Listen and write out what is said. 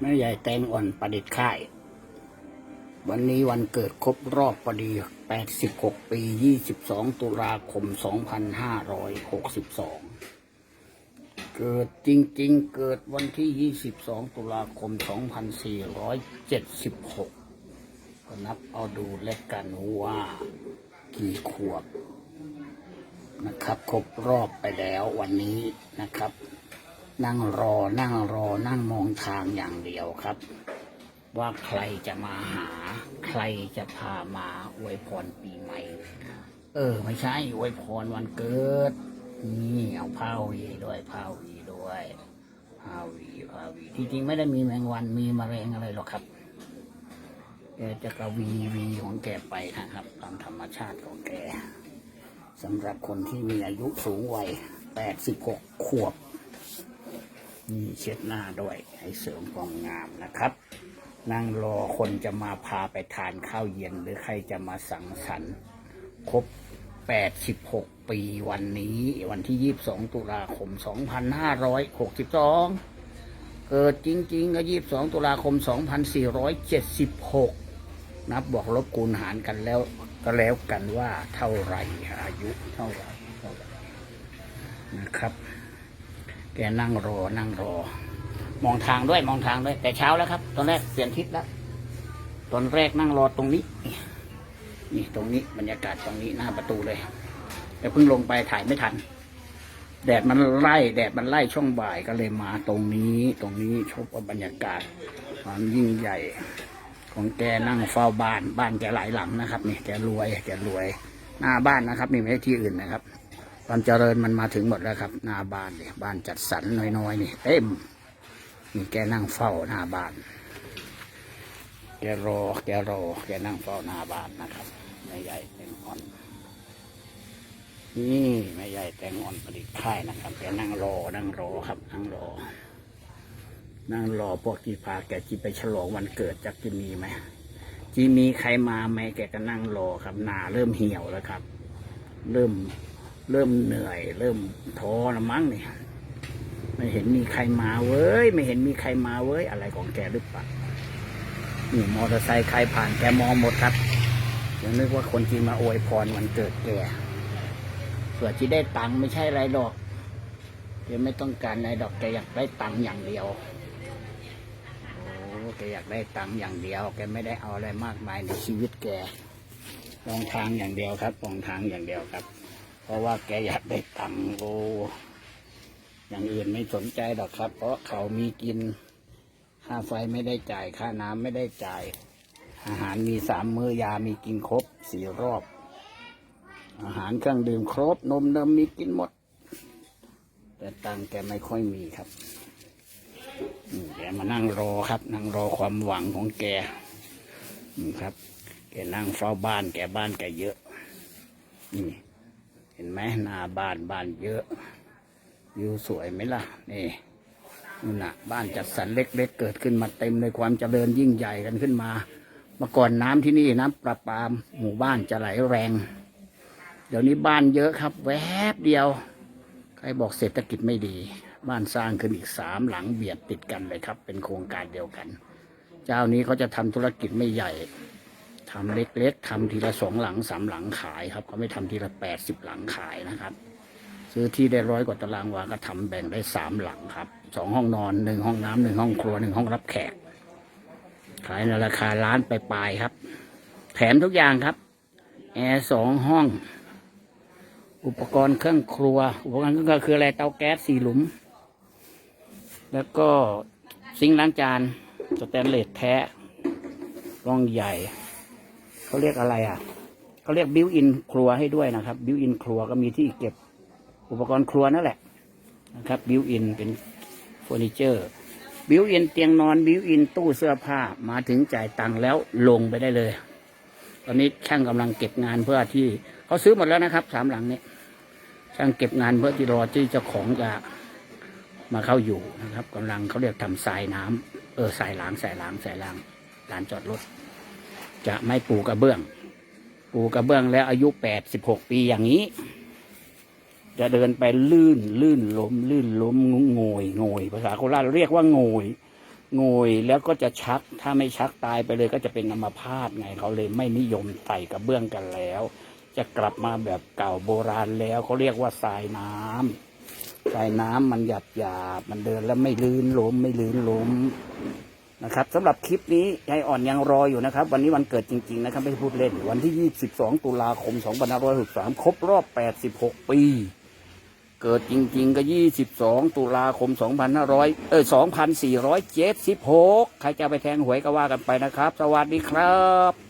แม่ใหญ่แตงอ่อนประดิษฐ์ค่าย วันนี้วันเกิดครบรอบพอดี 86 ปี 22 ตุลาคม 2562 เกิดจริงๆ เกิดวันที่ 22 ตุลาคม 2476 ก็นับเอาดูเล็กกันว่ากี่ขวบนะครับ ครบรอบไปแล้ววันนี้นะครับ นั่งรอ นั่งรอ นั่งมองทางอย่างเดียวครับ ว่าใครจะมาหา ใครจะพามาอวยพรปีใหม่ เออ ไม่ใช่อวยพรวันเกิด นี่เอาผ้าวีด้วยผ้าวีด้วยผ้าวีผ้าวีที่จริงไม่ได้มีแมงวันมีมแมลงอะไรหรอกครับแกจะกระวีวีของแกไปนะครับ ตามธรรมชาติของแกสำหรับคนที่มีอายุสูงวัย86 ขวบ นี่เช็ดหน้าด้วยให้เสริมความงามนะครับ นั่งรอคนจะมาพาไปทานข้าวเย็นหรือใครจะมาสังสรรค์ครบ 86 ปีวันนี้ วันที่ 22 ตุลาคม 2562 เกิดจริงๆก็22 ตุลาคม 2476 นับบวกลบคูณหารกันแล้วก็แล้วกันว่าเท่าไหร่อายุเท่าไหร่เท่าไหร่นะครับ แกนั่งรอ นั่งรอ มองทางด้วย มองทางด้วย แต่เช้าแล้วครับ ตอนแรกเปลี่ยนทิศแล้ว ตอนแรกนั่งรอตรงนี้ นี่ตรงนี้บรรยากาศตรงนี้หน้าประตูเลย แต่เพิ่งลงไปถ่ายไม่ทัน แดดมันไล่ แดดมันไล่ช่วงบ่ายก็เลยมาตรงนี้ ตรงนี้ชมบรรยากาศความยิ่งใหญ่ ของแกนั่งเฝ้าบ้าน บ้านแกหลายหลังนะครับนี่แกรวย แกรวย หน้าบ้านนะครับนี่ไม่ใช่ที่อื่นนะครับ ความเจริญมันมาถึงหมดแล้วครับ หน้าบ้านเนี่ยบ้านจัดสรรน้อยๆนี่เต็มนี่แกนั่งเฝ้าหน้าบ้าน แกรอแกรอแกนั่งเฝ้าหน้าบ้านนะครับแม่ใหญ่แตงอ่อน นี่แม่ใหญ่แตงอ่อนผลิตค่ายนะครับแกนั่งรอนั่งรอครับนั่งรอ นั่งรอพวกที่พาแกจีไปฉลองวันเกิดจักจะมีไหมจีมีใครมาไหมแกก็นั่งรอครับหนาเริ่มเหี่ยวแล้วครับ เริ่ม เริ่มเหนื่อย เริ่มท้อละมั้งเนี่ยไม่เห็นมีใครมาเว้ย ไม่เห็นมีใครมาเว้ย อะไรของแกหรือเปล่านี่มอเตอร์ไซค์ใครผ่านแกมองหมดครับยังนึกว่าคนที่มาอวยพรวันเกิดแกเผื่อที่ได้ตังค์ไม่ใช่ไรดอกแกไม่ต้องการอะไรดอกแกอยากได้ตังค์อย่างเดียวโอ้แกอยากได้ตังค์อย่างเดียว แกไม่ได้เอาอะไรมากมายในชีวิตแกมองทางอย่างเดียวครับมองทางอย่างเดียวครับ เพราะว่าแกอยากได้ตังค์โออย่างอื่นไม่สนใจหรอกครับ เพราะเขามีกิน ค่าไฟไม่ได้จ่าย ค่าน้ำไม่ได้จ่าย อาหารมีสามมื้อยามีกินครบสี่รอบ อาหารเครื่องดื่มครบ นมเนมมีกินหมด แต่ตังค์แกไม่ค่อยมีครับแกมานั่งรอครับ นั่งรอความหวังของแกครับ แกนั่งเฝ้าบ้านแกบ้านแกเยอะนี่ เห็นไหมหน้าบ้านบ้านเยอะวิวสวยไหมล่ะนี่นู่นน่ะ บ้านจัดสรรเล็ก ๆ เกิดขึ้นมาเต็มเลยความเจริญยิ่งใหญ่กันขึ้นมา เมื่อก่อนน้ำที่นี่น้ำประปาหมู่บ้านจะไหลแรง เดี๋ยวนี้บ้านเยอะครับ แวบเดียว ใครบอกเศรษฐกิจไม่ดี บ้านสร้างขึ้นอีกสามหลังเบียดติดกันเลยครับ เป็นโครงการเดียวกัน เจ้านี้เขาจะทำธุรกิจไม่ใหญ่ ทำเล็กๆทำทีละสองหลังสามหลังขายครับเขาไม่ทำทีละแปดสิบหลังขายนะครับ ซื้อที่ได้ร้อยกว่าตารางวาก็ทำแบ่งได้สามหลังครับสองห้องนอนหนึ่งห้องน้ำหนึ่งห้องครัวหนึ่งห้องรับแขก ขายในราคาล้านปลายๆครับ แถมทุกอย่างครับแอร์สองห้อง อุปกรณ์เครื่องครัว อุปกรณ์เครื่องครัวคืออะไรเตาแก๊สสี่หลุม แล้วก็ซิงค์ล้างจานสแตนเลสแท้ร่องใหญ่ เขาเรียกอะไรอะเขาเรียกบิวอินครัวให้ด้วยนะครับ บิวอินครัวก็มีที่เก็บอุปกรณ์ครัวนั่นแหละนะครับบิวอินเป็นเฟอร์นิเจอร์บิวอินเตียงนอนบิวอินตู้เสื้อผ้ามาถึงจ่ายตังค์แล้วลงไปได้เลย ตอนนี้ช่างกำลังเก็บงานเพื่อที่เขาซื้อหมดแล้วนะครับสามหลังนี้ช่างเก็บงานเพื่อที่รอที่เจ้าของจะมาเข้าอยู่นะครับกำลังเขาเรียกทำทรายน้ำเออทรายล้างทรายล้างทรายล้างลานจอดรถ จะไม่ปูกระเบื้อง ปูกระเบื้องแล้วอายุแปดสิบหกปีอย่างนี้ จะเดินไปลื่นลื่นล้มลื่นล้มโงยโงยภาษาโคราชเรียกว่าโงยงยแล้วก็จะชักถ้าไม่ชักตายไปเลยก็จะเป็นอัมพาตไงเขาเลยไม่นิยมใส่กระเบื้องกันแล้ว จะกลับมาแบบเก่าโบราณแล้วเขาเรียกว่าทรายน้ำทรายน้ำมันหยาบหยาบมันเดินแล้วไม่ลื่นล้มไม่ลื่นล้ม นะครับสำหรับคลิปนี้ยายอ่อนยังรออยู่นะครับ วันนี้วันเกิดจริง ๆ นะครับ ไม่พูดเล่น วันที่ 22 ตุลาคม 2563 ครบรอบ 86 ปี เกิดจริง ๆ ก็ 22 ตุลาคม 2500 เออ2476 ใครจะไปแทงหวยก็ว่ากันไปนะครับ สวัสดีครับ